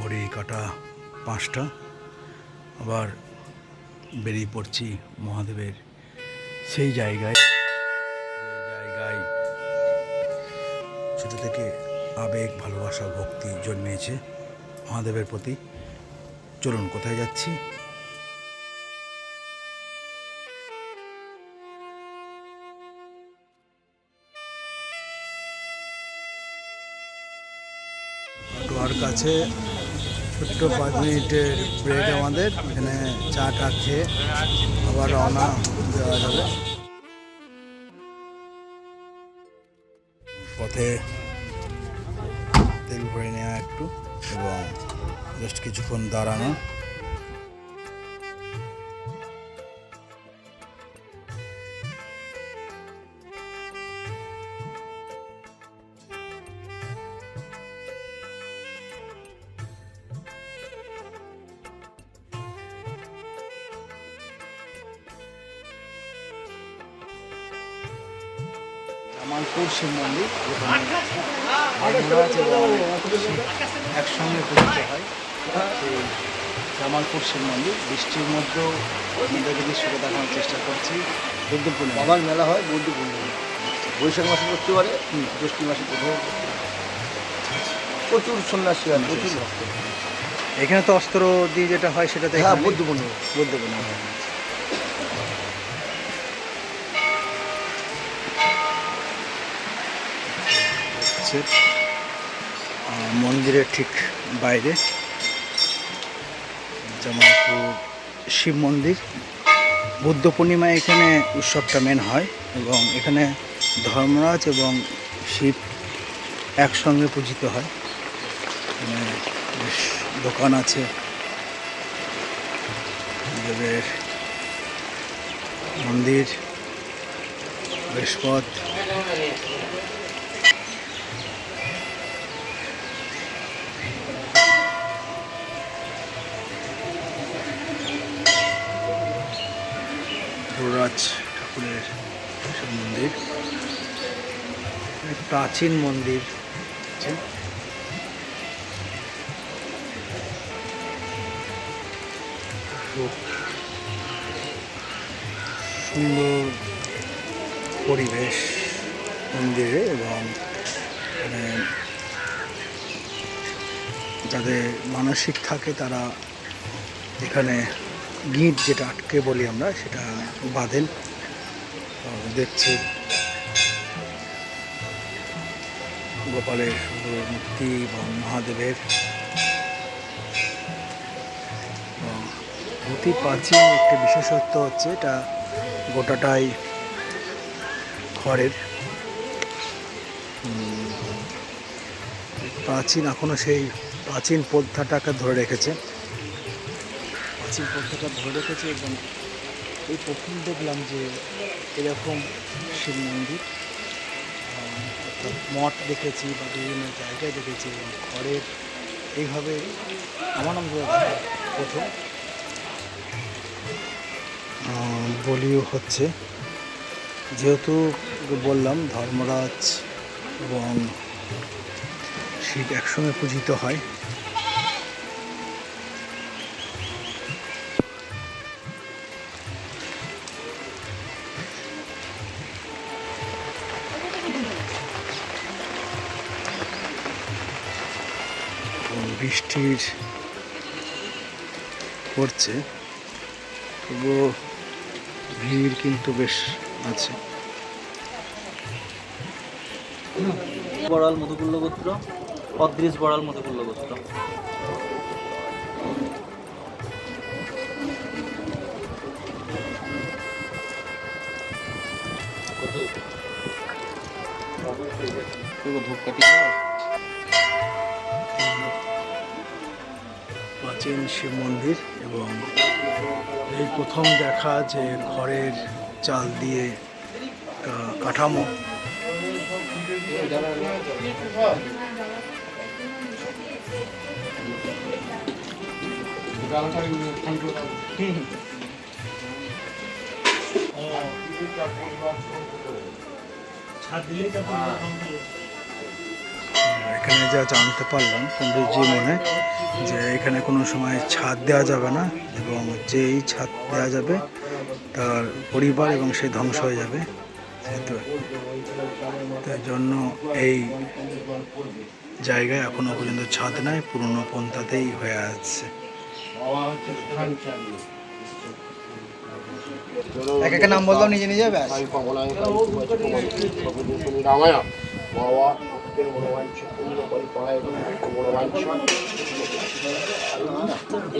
ঘড়ি কাটা পাঁচটা। আবার বেরিয়ে পড়ছি মহাদেবের সেই জায়গায়। জায়গায় ছোটো থেকে আবেগ, ভালোবাসা, ভক্তি জন্মেছে মহাদেবের প্রতি। চলুন, কোথায় যাচ্ছি? কাছে ছোট্ট পাঁচ মিনিটের ব্রেক আমাদের, এখানে চা টা খেয়ে আবার রওনা দেওয়া যাবে। পথে তেল ভরে নেওয়া একটু এবং জাস্ট কিছুক্ষণ দাঁড়ানো। জামালপুর শিব মন্দির। যেখানে মহারাজ এবং একসঙ্গে পূজিত হয়। সেই জামালপুর শিব মন্দির। বৃষ্টির মধ্যেও আপনাদেরকে দৃশ্যটা দেখানোর চেষ্টা করছি। বুদ্ধ পূর্ণিমা। বাবার মেলা হয় বৌদ্ধ পূর্ণিমা বৈশাখ মাসে করতে পারে জ্যৈষ্ঠ মাসে কোথাও প্রচুর সন্ন্যাসী হয় প্রচুর ভক্ত। এখানে তো অস্ত্র দিয়ে যেটা হয় সেটা তো হ্যাঁ বৌদ্ধ পূর্ণিমা। বুদ্ধ পূর্ণিমা। আহ, মন্দিরের ঠিক বাইরে জামালপুর শিব মন্দির। বুদ্ধ পূর্ণিমায় এখানে উৎসবটা মেন হয় এবং এখানে ধর্মরাজ এবং শিব একসঙ্গে পূজিত হয়। বেশ দোকান আছে। মন্দির বৃহস্পত গুরুরাজ মন্দির। প্রাচীন মন্দির। সুন্দর পরিবেশ মন্দিরে এবং মানে যাদের মানসিক থাকে তারা এখানে গিট যেটা আটকে বলি আমরা, সেটা বাঁধেন। দেখছি গোপালের মূর্তি এবং মহাদেবের। অতি প্রাচীন একটি বিশেষত্ব হচ্ছে এটা গোটাটাই খড়ের। প্রাচীন এখনও সেই প্রাচীন পন্থাটাকে ধরে রেখেছে। প্রাচীন পন্থাটা ধরে রেখেছে এবং এই প্রথম দেখলাম যে এরকম শিব মন্দির মঠ দেখেছি বা বিভিন্ন জায়গায় দেখেছি খড়ের এইভাবে আমার নাম প্রথম। বলিও হচ্ছে, যেহেতু বললাম ধর্মরাজ এবং শিব একসঙ্গে পূজিত হয় বৃষ্টির পড়ছে তবুও ভিড় কিন্তু বেশ আছে। বড়াল মধুকুল্ল গোত্র অদৃশ বড়াল মধুকুল্ল গোত্র। ধূপকাঠি প্রাচীন শিব মন্দির এবং এই প্রথম দেখা যে ঘরের চাল দিয়ে কাঠামো। ছাদ দিলেই এখানে যা জানতে পারলাম পণ্ডিতজি মনে যে এখানে কোনো সময় ছাদ দেওয়া যাবে না এবং যেই ছাদ দেওয়া যাবে তার পরিবার এবং সে ধ্বংস হয়ে যাবে সেহেতু। তাই জন্য এই জায়গায় এখনও পর্যন্ত ছাদ নাই পুরনো পন্থাতেই হয়ে আছে। এক একটা নাম বললাম নিজে নিজে ব্যাস। রামায়ণ ভক্তের পূর্ণ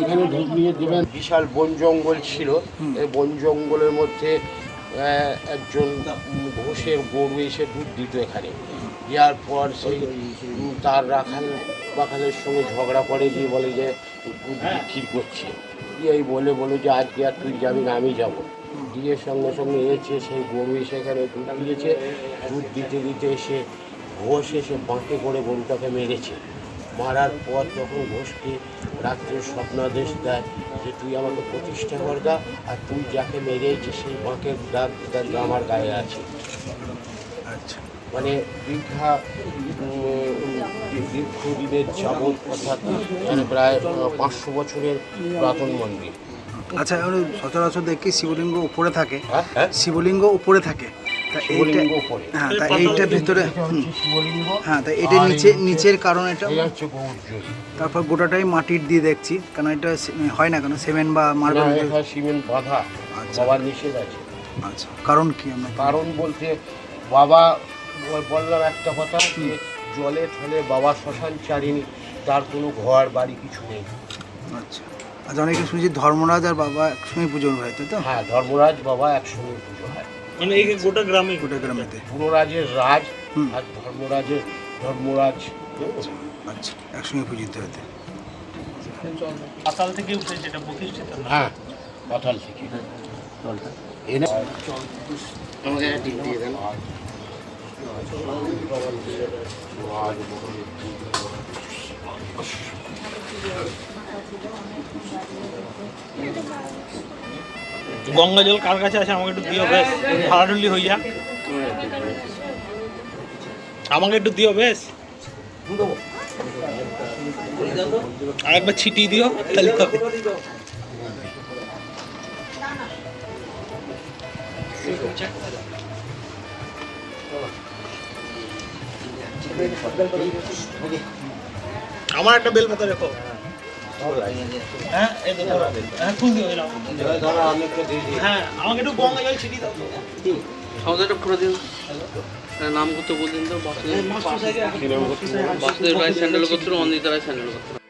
এখানে ঢুকিয়ে দেবেন। বিশাল বন জঙ্গল ছিল। এই বন জঙ্গলের মধ্যে একজন ঘোষের গরু এসে দুধ দিত এখানে। দেওয়ার পর সেই তার রাখাল বাখালের সঙ্গে ঝগড়া করে দিয়ে বলে যে দুধ বিক্রি করছে। এই বলে বলে যে আজকে আর তুই যাবি না আমি যাব। দিয়ে সঙ্গে সঙ্গে এসে সেই গরু এসে এখানে দুধ দিয়েছে। দুধ দিতে দিতে এসে ঘোষ এসে বাঁকে করে বোনটাকে মেরেছে। মারার পর যখন ঘোষকে রাত্রে স্বপ্নাদেশ দেয় যে তুই আমাকে প্রতিষ্ঠা কর দা আর তুই যাকে মেরেছে সেই বাঁকের দাগ দাগ আমার গায়ে আছে। আচ্ছা। মানে উম, দীর্ঘদিনের যাবৎ অর্থাৎ মানে প্রায় পাঁচশো বছরের পুরাতন মন্দির। আচ্ছা সচরাচর দেখি শিবলিঙ্গ উপরে থাকে। হ্যাঁ হ্যাঁ। শিবলিঙ্গ উপরে থাকে। শিবলিঙ্গ উপরে। হ্যাঁ তা এইটার ভিতরে এটা হুম, শিবলিঙ্গ হ্যাঁ তা এটা আর নিচে এই- নিচের কারণ এটা। এটা হচ্ছে গৌর জ্যোতি তারপর গোটাটাই মাটির দিয়ে দেখছি কারণ এটা সে- হয় না কেন? সিমেন্ট বা না, মার্বেল এখানে সিমেন্ট বাঁধা। আচ্ছা। বাবার নিষেধ আছে। আচ্ছা কারণ কি আমরা কারণ বলতে বাবা ব- বললাম একটা কথা যে জলে থলে বাবা শ্মশান চারিনি তার কোনো ঘর বাড়ি কিছু নেই। আচ্ছা। আচ্ছা অনেকে শুনছি ধর্মরাজ আর বাবা একসঙ্গে পুজো হয় তাই তো? হ্যাঁ ধর্মরাজ বাবা একসঙ্গে পুজো হয়। মানে এই গোটা গ্রামে গোটা গ্রামেতে। পুরোরাজের রাজ হুম। আর ধর্মরাজের ধর্মরাজ। আচ্ছা একসঙ্গে পুজিতে হতে। পাতাল থেকে উঠে যেটা প্রতিষ্ঠিত হ্যাঁ পাতাল থেকে। এনে আমাকে টিপ দিয়ে দেন। গঙ্গা জল কার কাছে আছে? আমাকে একটু দিও বেশ। ঢালাঢুলি হয়ে যা আমাকে একটু দিও বেশ। আর একবার ছিটিয়ে দিও, তাহলে আমার একটা বেল পাতা রেখো। হ্যাঁ হ্যাঁ হ্যাঁ নাম করতে বলতেন তো বাসুদেব বাসুদেব রায় স্যান্ডেল করতে অন্দিতা রায় স্যান্ডেল করতে